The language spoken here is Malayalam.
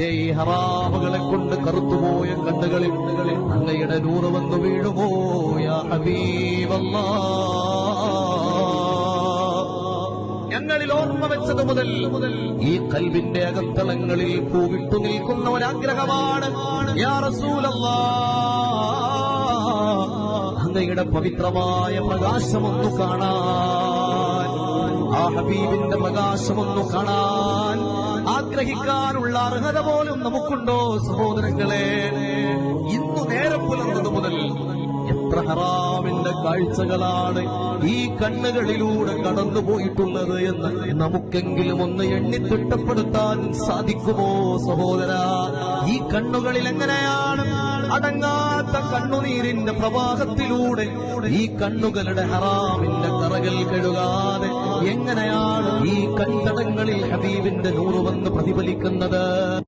ഹറാമുകളെ കൊണ്ട് കറുത്തുപോയ കണ്ണുകളിൽ അങ്ങയുടെ നൂറ് വന്ന് വീഴുമോ യാ ഞങ്ങളിൽ ഓർമ്മ വെച്ചത് മുതൽ മുതൽ ഈ കൽവിന്റെ അകത്തളങ്ങളിൽ പൂവിട്ടു നിൽക്കുന്ന ഒരാഗ്രഹമാണ്. അങ്ങയുടെ പവിത്രമായ പ്രകാശമൊന്നു കാണാൻ ആ ഹബീബിന്റെ പ്രകാശമൊന്നു കാണാൻ ആഗ്രഹിക്കാനുള്ള അർഹത പോലും നമുക്കുണ്ടോ സഹോദരങ്ങളെ? ഹറാമിന്റെ കാഴ്ചകളാണ് ഈ കണ്ണുകളിലൂടെ കടന്നു പോയിട്ടുള്ളത് എന്ന് നമുക്കെങ്കിലും ഒന്ന് എണ്ണി തിട്ടപ്പെടുത്താൻ സാധിക്കുമോ സഹോദര? ഈ കണ്ണുകളിൽ എങ്ങനെയാണ് അടങ്ങാത്ത കണ്ണുനീരിന്റെ പ്രവാഹത്തിലൂടെ ഈ കണ്ണുകളുടെ ഹറാമിന്റെ കറകൾ കഴുകാതെ എങ്ങനെയാണ് ഈ കൺതടങ്ങളിൽ ഹബീബിന്റെ നൂറ് വന്ന് പ്രതിഫലിക്കുന്നത്?